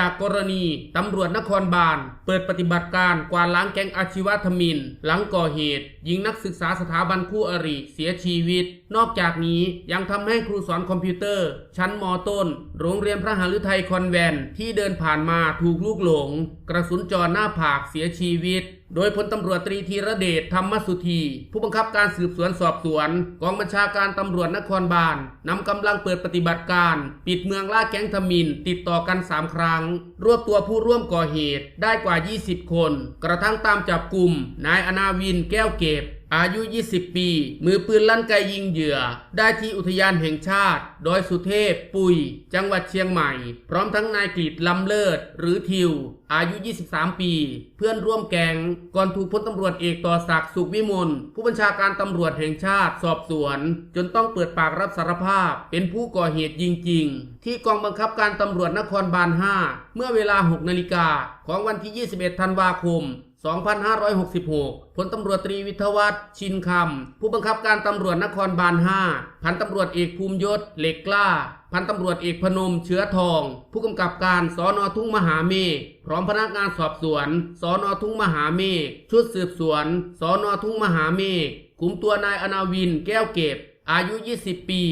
จากกรณีตำรวจนครบาล เปิดปฏิบัติการกวาดล้างแก๊งอาชีวะธมิน หลังก่อเหตุ ยิงนักศึกษาสถาบันคู่อริเสียชีวิต นอกจากนี้ยังทำให้ครูสอนคอมพิวเตอร์ ชั้นมต้น โรงเรียนพระหฤทัยคอนแวนที่เดินผ่านมาถูกลูกหลง กระสุนจอหน้าผากเสียชีวิต โดยพลตำรวจตรีธีรเดชธรรมสุธี ผู้บังคับการสืบสวนสอบสวนกองบัญชาการตำรวจนครบาลนำกำลังเปิดปฏิบัติการ ปิดเมืองล่าแก๊งทมิน ติดต่อกัน 3 ครั้ง รวบตัวผู้ร่วมก่อเหตุได้กว่า 20 คน กระทั่งตามจับกลุ่มนายอนาวินแก้วเก็บ อายุ 20 ปี มือปืนลั่นไกยิงเหยื่อ ได้ที่อุทยานแห่งชาติ โดยสุเทพ ปุย จังหวัดเชียงใหม่ พร้อมทั้งนายกฤษลำเลิศ หรือทิว อายุ 23 ปี เพื่อนร่วมแกงก่อนถูกพลตำรวจเอกต่อศักดิ์สุขวิมล ผู้บัญชาการตำรวจแห่งชาติสอบสวน จนต้องเปิดปากรับสารภาพ เป็นผู้ก่อเหตุยิงจริงที่กองบังคับการตำรวจนครบาล 5 เมื่อเวลา 6 นาฬิกาของวันที่ 21 ธันวาคม 2566 พลตำรวจตรีวิทวัฒน์ชินคำ ผู้บังคับการตำรวจนครบาล 5 พันตำรวจเอกภูมิยศ เหล็กกล้า พันตำรวจเอกพนมเชื้อทอง ผู้กำกับการสอนอทุ่งมหาเมฆ พร้อมพนักงานสอบสวนสอนอทุ่งมหาเมฆ ชุดสืบสวนสอนอทุ่งมหาเมฆคุมตัวนายอนาวิน แก้วเก็บ อายุ 20 ปี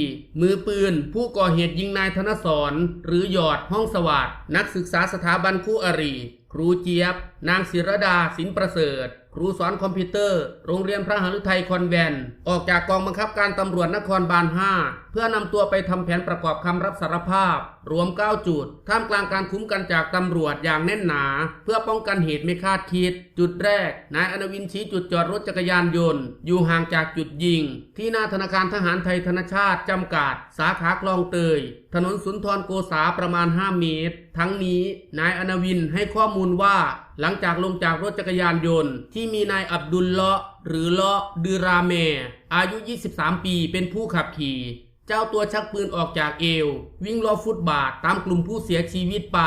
มือปืน ผู้ก่อเหตุยิงนายธนสรหรือหยอดห้องสวัสดนักศึกษาสถาบันคู่อริ ครูเจี๊ยบ นางศิรดาสินประเสริฐ ครูสอนคอมพิวเตอร์ โรงเรียนพระหฤทัยคอนแวนต์ออกจากกองบังคับการตำรวจนครบาล 5 เพื่อนำตัวไปทำแผนประกอบคำรับสารภาพ รวม 9 จุด ท่ามกลางการคุ้มกันจากตำรวจอย่างแน่นหนา เพื่อป้องกันเหตุไม่คาดคิด จุดแรก นายอนวินชี้จุดจอดรถจักรยานยนต์ อยู่ห่างจากจุดยิง ที่หน้าธนาคารทหารไทยธนชาติจำกัด สาขาคลองเตย ถนนสุนทรโกษาประมาณ 5 เมตร ทั้งนี้นายอนวินให้ข้อมูลว่า หลังจากลงจากรถจักรยานยนต์ ที่มีนายอับดุลเลาะหรือเลาะดือราเม อายุ 23 ปีเป็นผู้ขับขี่ เจ้าตัวชักปืนออกจากเอว วิ่งรอบฟุตบาทตามกลุ่มผู้เสียชีวิตไป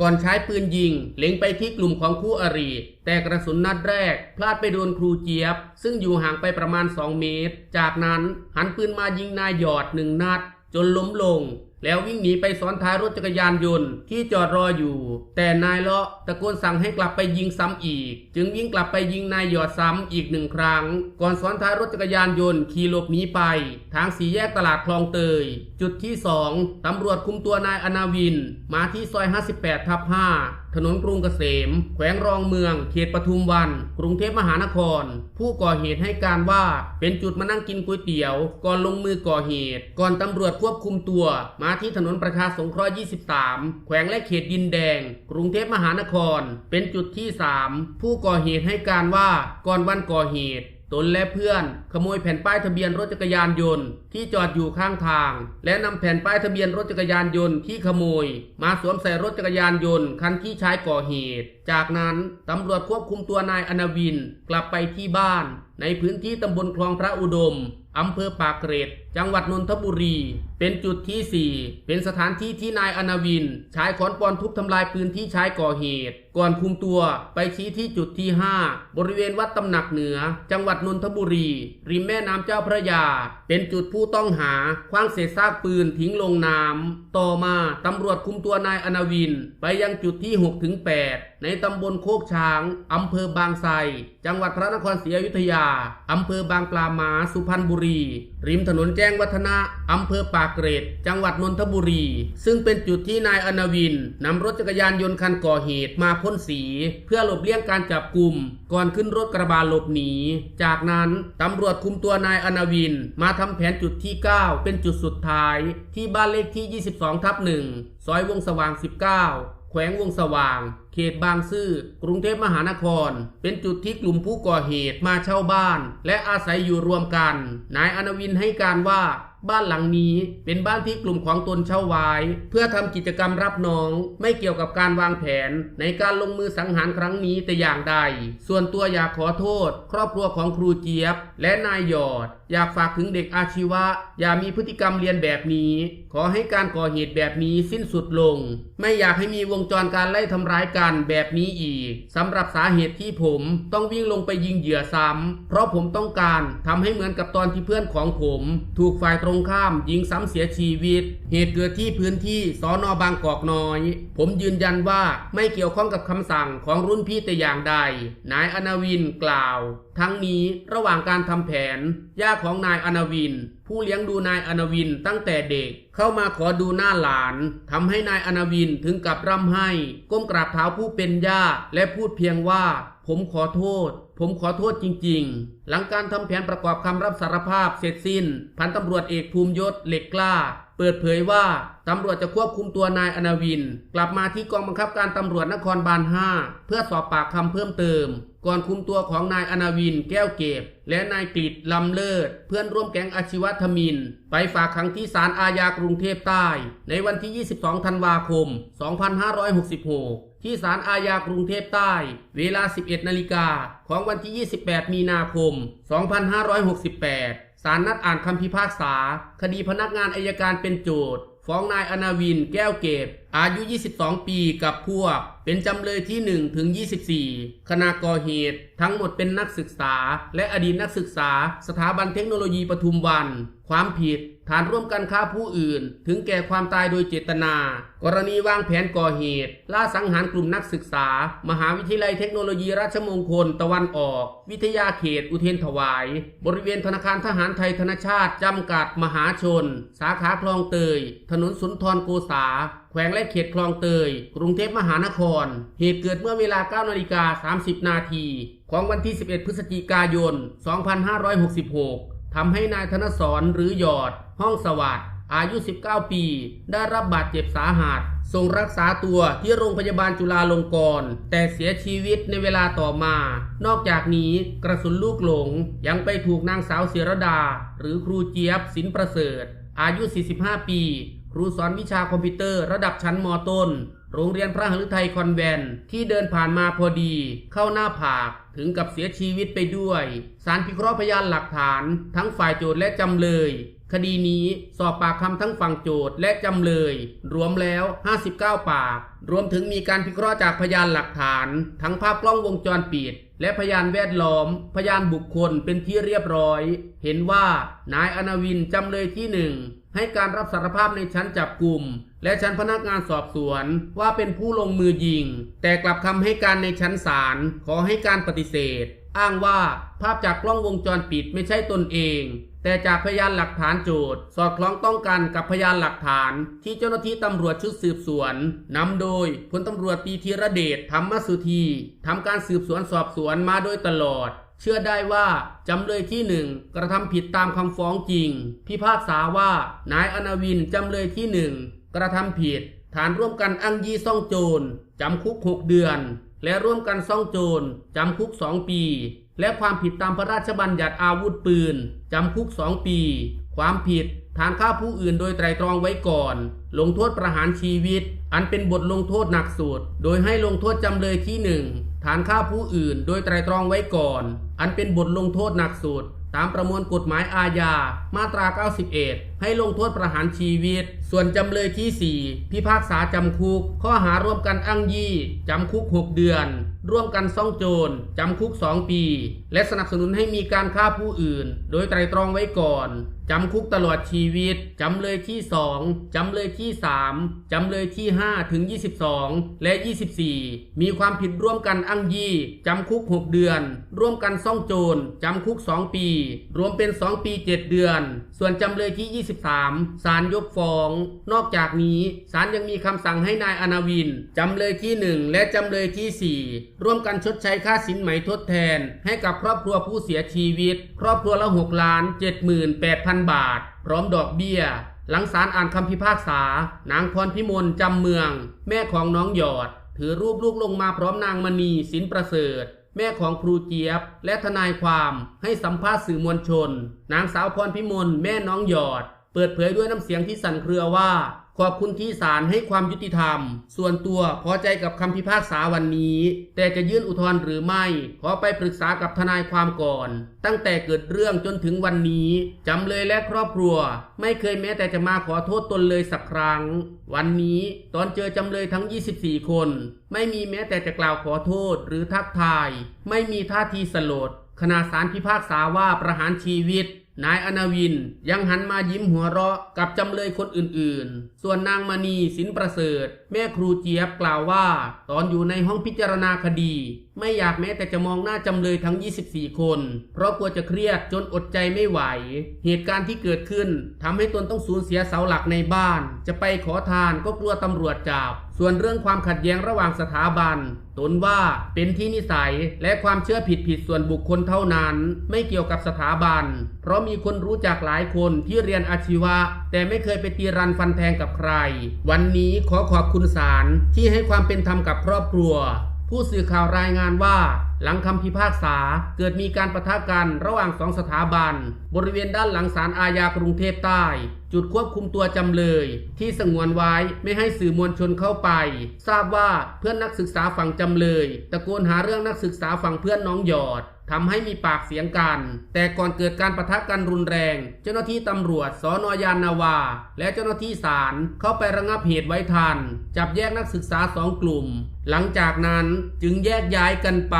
ก่อนใช้ปืนยิง เล็งไปที่กลุ่มของคู่อริแต่กระสุนนัดแรก พลาดไปโดนครูเจี๊ยบ ซึ่งอยู่ห่างไปประมาณ 2 เมตร จากนั้นหันปืนมายิงนายหยอดหนึ่งนัด จนล้มลง แล้ววิ่งหนีไปซ้อนท้ายรถจักรยานยนต์ที่จอดรออยู่ แต่นายเลาะตะโกนสั่งให้กลับไปยิงซ้ำอีก จึงวิ่งกลับไปยิงนายหยอดซ้ำอีกหนึ่งครั้ง ก่อนซ้อนท้ายรถจักรยานยนต์ขี่หลบหนีไป ทางสี่แยกตลาดคลองเตย จุดที่ 2ตำรวจคุมตัวนายอนาวิน มาที่ซอย 58ทับ5ถนนกรุงเกษม แขวงรองเมือง เขตปทุมวัน กรุงเทพมหานคร ผู้ก่อเหตุให้การว่าเป็นจุดมานั่งกินก๋วยเตี๋ยว ก่อนลงมือก่อเหตุ ก่อนตำรวจควบคุมตัวมาที่ถนนประชาสงเคราะห์ 23 แขวงและเขตดินแดง กรุงเทพมหานคร เป็นจุดที่ 3 ผู้ก่อเหตุให้การว่าก่อนวันก่อเหตุตนและเพื่อนขโมยแผ่นป้ายทะเบียนรถจักรยานยนต์ที่จอดอยู่ข้างทาง และนำแผ่นป้ายทะเบียนรถจักรยานยนต์ที่ขโมย มาสวมใส่รถจักรยานยนต์คันที่ใช้ก่อเหตุ จากนั้นตำรวจควบคุมตัวนายอนาวินกลับไปที่บ้าน ในพื้นที่ตำบลคลองพระอุดมอำเภอปากเกร็ด จังหวัดนนทบุรี เป็นจุดที่ 4 เป็นสถานที่ที่นายอนาวินใช้ค้อนปอนทุบทำลายปืนที่ใช้ก่อเหตุ ก่อนคุมตัวไปชี้ที่จุดที่ 5 บริเวณวัดตำหนักเหนือ จังหวัดนนทบุรี ริมแม่น้ำเจ้าพระยา เป็นจุดผู้ต้องหาคว้างเศษซากปืนทิ้งลงน้ำต่อมาตำรวจคุมตัวนายอนาวิน ไปยังจุดที่6ถึง8ในตำบลโคกช้าง อำเภอบางไทร จังหวัดพระนครศรีอยุธยา อำเภอบางปลาหมา สุพรรณบุรี ริมถนนแจ้งวัฒนะ อำเภอปากเกร็ด จังหวัดนนทบุรี ซึ่งเป็นจุดที่นายอนาวินนำรถจักรยานยนต์คันก่อเหตุมาพ่นสี เพื่อหลบเลี่ยงการจับกลุ่ม ก่อนขึ้นรถกระบะหลบหนี จากนั้นตำรวจคุมตัวนายอนาวิน มาทำแผนจุดที่ 9 เป็นจุดสุดท้าย ที่บ้านเลขที่ 22ทับ1ซอยวงสว่าง 19 แขวงวงสว่าง ขตบางซื่อกรุงเทพมหานคร เป็นจุดที่กลุ่มผู้ก่อเหตุมาเช่าบ้าน และอาศัยอยู่รวมกัน นายอนวินให้การว่าบ้านหลังนี้เป็นบ้านที่กลุ่มของตนเช่าไว้ เพื่อทำกิจกรรมรับน้อง ไม่เกี่ยวกับการวางแผน ในการลงมือสังหารครั้งนี้แต่อย่างใด ส่วนตัวอยากขอโทษ ครอบครัวของครูเจี๊ยบ และนายหยอด อยากฝากถึงเด็กอาชีวะ อย่ามีพฤติกรรมเรียนแบบนี้ ขอให้การก่อเหตุแบบนี้สิ้นสุดลง ไม่อยากให้มีวงจรการไล่ทำร้ายกันแบบนี้อีกสำหรับสาเหตุที่ผมต้องวิ่งลงไปยิงเหยื่อซ้ำเพราะผมต้องการทำให้เหมือนกับตอนที่เพื่อนของผม ถูกฝ่ายตรงข้ามยิงซ้ำเสียชีวิต เหตุเกิดที่พื้นที่สอนอบางกอกน้อย ผมยืนยันว่าไม่เกี่ยวข้องกับคำสั่งของรุ่นพี่แต่อย่างใด นายอนาวินกล่าว ทั้งนี้ระหว่างการทำแผนย่าของนายอนาวิน ผู้เลี้ยงดูนายอนาวินตั้งแต่เด็ก เข้ามาขอดูหน้าหลานทำให้นายอนาวินถึงกับร่ำไห้ ก้มกราบเท้าผู้เป็นย่า และพูดเพียงว่า ผมขอโทษ ผมขอโทษจริง ๆ หลังการทำแผนประกอบคำรับสารภาพเสร็จสิ้น พันตำรวจเอกภูมิยศเหล็กกล้า เปิดเผยว่าตำรวจจะควบคุมตัวนายอนาวิน กลับมาที่กองบังคับการตำรวจนครบาล 5 เพื่อสอบปากคำเพิ่มเติม ก่อนคุมตัวของนายอนาวินแก้วเก็บ และนายกฤษลำเลิศ เพื่อนร่วมแก๊งอาชีวธมิน ไปฝากขังที่ศาลอาญากรุงเทพใต้ ในวันที่ 22 ธันวาคม 2566 ที่ศาลอาญากรุงเทพใต้ เวลา 11 นาฬิกาของวันที่ 28 มีนาคม 2568 ศาลนัดอ่านคำพิพากษา คดีพนักงานอายการเป็นโจทก์ฟ้องนายอนาวิน แก้วเก็บอายุ 22 ปีกับพวก เป็นจำเลยที่ 1 ถึง 24 ขณะก่อเหตุ ทั้งหมดเป็นนักศึกษา และอดีตนักศึกษา สถาบันเทคโนโลยีปทุมวัน ความผิด ฐานร่วมกันฆ่าผู้อื่น ถึงแก่ความตายโดยเจตนา กรณีวางแผนก่อเหตุ ล่าสังหารกลุ่มนักศึกษา มหาวิทยาลัยเทคโนโลยีราชมงคลตะวันออก วิทยาเขตอุเทนถวาย บริเวณธนาคารทหารไทยธนชาติจำกัดมหาชน สาขาคลองเตย ถนนสุนทรโกษาแขวงและเขตคลองเตย กรุงเทพมหานคร เหตุเกิดเมื่อเวลา 9 นาฬิกา 30 นาที ของวันที่ 11 พฤศจิกายน 2566 ทำให้นายธนสรหรือหยอด ห้องสวัสดิ์อายุ 19 ปี ได้รับบาดเจ็บสาหัสส่งรักษาตัวที่โรงพยาบาลจุฬาลงกรณ์แต่เสียชีวิตในเวลาต่อมา นอกจากนี้กระสุนลูกหลงยังไปถูกนางสาวเสียรดา หรือครูเจี๊ยบสินประเสริฐ อายุ 45 ปี รูสอนวิชาคอมพิวเตอร์ระดับชั้นมต้น โรงเรียนพระหฤทัยคอนแวนที่เดินผ่านมาพอดี เข้าหน้าผากถึงกับเสียชีวิตไปด้วย สารพิเคราะห์พยานหลักฐาน ทั้งฝ่ายโจทย์และจำเลย คดีนี้สอบปากคำทั้งฝั่งโจทย์และจำเลย รวมแล้ว 59 ปาก รวมถึงมีการพิเคราะห์จากพยานหลักฐาน ทั้งภาพกล้องวงจรปิด และพยานแวดล้อม พยานบุคคลเป็นที่เรียบร้อย เห็นว่านายอนาวินจำเลยที่หนึ่งให้การรับสารภาพในชั้นจับกลุ่ม และชั้นพนักงานสอบสวนว่าเป็นผู้ลงมือยิง แต่กลับคำให้การในชั้นศาลขอให้การปฏิเสธ อ้างว่าภาพจากกล้องวงจรปิดไม่ใช่ตนเอง แต่จากพยานหลักฐานโจทย์ สอดคล้องต้องกันกับพยานหลักฐานที่เจ้าหน้าที่ตำรวจชุดสืบสวนนำโดยพลตำรวจตีธีระเดชธรรมสุธีทำการสืบสวนสอบสวนมาโดยตลอด เชื่อได้ว่าจำเลยที่หนึ่งกระทำผิดตามคำฟ้องจริง พิพากษาว่านายอนาวินจำเลยที่หนึ่งกระทำผิด ฐานร่วมกันอ้างยี่ซ่องโจร จำคุก 6 เดือน และร่วมกันซ่องโจรจำคุก 2 ปี และความผิดตามพระราชบัญญัติอาวุธปืนจำคุก 2 ปี ความผิดฐานฆ่าผู้อื่นโดยไตรตรองไว้ก่อน ลงโทษประหารชีวิต อันเป็นบทลงโทษหนักสุด โดยให้ลงโทษจำเลยที่หนึ่งฐานฆ่าผู้อื่นโดยไตรตรองไว้ก่อน อันเป็นบทลงโทษหนักสุด ตามประมวลกฎหมายอาญา มาตรา 91 ให้ลงโทษประหารชีวิต ส่วนจำเลยที่ 4 พิพากษาจำคุก ข้อหาร่วมกันอ้างยี่ จำคุก 6 เดือน ร่วมกันซ่องโจรจำคุก 2 ปี และสนับสนุนให้มีการฆ่าผู้อื่น โดยไตรตรองไว้ก่อน จำคุกตลอดชีวิต จำเลยที่ 2 จำเลยที่ 3 จำเลยที่ 5 ถึง 22 และ 24 มีความผิดร่วมกันอ้างยี่ จำคุก 6 เดือน ร่วมกันซ่องโจรจำคุก 2 ปี รวมเป็น 2 ปี 7 เดือน ส่วนจำเลยที่ 23 ศาลยกฟ้อง นอกจากนี้ศาลยังมีคำสั่งให้นายอนาวิน จำเลยที่ 1 และจำเลยที่ 4ร่วมกันชดใช้ค่าสินไหมทดแทน ให้กับครอบครัวผู้เสียชีวิต ครอบครัวละ6ล้าน78,000 บาท พร้อมดอกเบี้ย หลังศาลอ่านคำพิพากษา นางพรพิมลจำเมือง แม่ของน้องหยอด ถือรูปลูกลงมาพร้อมนางมณีสินประเสริฐแม่ของครูเจี๊ยบ และทนายความให้สัมภาษณ์สื่อมวลชน นางสาวพรพิมลแม่น้องหยอด เปิดเผยด้วยน้ำเสียงที่สั่นเครือว่า ขอบคุณที่ศาลให้ความยุติธรรม ส่วนตัวพอใจกับคำพิพากษาวันนี้ แต่จะยื่นอุทธรณ์หรือไม่ ขอไปปรึกษากับทนายความก่อน ตั้งแต่เกิดเรื่องจนถึงวันนี้จำเลยและครอบครัว ไม่เคยแม้แต่จะมาขอโทษตนเลยสักครั้ง วันนี้ตอนเจอจำเลยทั้ง 24 คน ไม่มีแม้แต่จะกล่าวขอโทษหรือทักทาย ไม่มีท่าทีสลดขณะศาลพิพากษาว่าประหารชีวิต นายอนาวินยังหันมายิ้มหัวเราะกับจำเลยคนอื่นๆ ส่วนนางมณีสินประเสริฐ แม่ครูเจี๊ยบกล่าวว่า ตอนอยู่ในห้องพิจารณาคดี ไม่อยากแม้แต่จะมองหน้าจำเลยทั้ง 24 คน เพราะกลัวจะเครียดจนอดใจไม่ไหว เหตุการณ์ที่เกิดขึ้นทำให้ตนต้องสูญเสียเสาหลักในบ้าน จะไปขอทานก็กลัวตำรวจจับ ส่วนเรื่องความขัดแย้งระหว่างสถาบัน ตนว่าเป็นที่นิสัยและความเชื่อผิดผิดๆส่วนบุคคลเท่านั้น ไม่เกี่ยวกับสถาบัน เพราะมีคนรู้จักหลายคนที่เรียนอาชีวะ แต่ไม่เคยไปตีรันฟันแทงกับใคร วันนี้ขอขอบคุณศาลที่ให้ความเป็นธรรมกับครอบครัว ผู้สื่อข่าวรายงานว่า หลังคำพิพากษาเกิดมีการประทะกันระหว่างสองสถาบัน บริเวณด้านหลังศาลอาญากรุงเทพใต้ จุดควบคุมตัวจำเลย ที่สงวนไว้ไม่ให้สื่อมวลชนเข้าไป ทราบว่าเพื่อนนักศึกษาฝั่งจำเลย ตะโกนหาเรื่องนักศึกษาฝั่งเพื่อนน้องหยอด ทำให้มีปากเสียงกัน แต่ก่อนเกิดการประทะกันรุนแรง เจ้าหน้าที่ตำรวจสอนยานนาวา และเจ้าหน้าที่ศาลเข้าไประงับเหตุไว้ทัน จับแยกนักศึกษาสองกลุ่ม หลังจากนั้นจึงแยกย้ายกันไป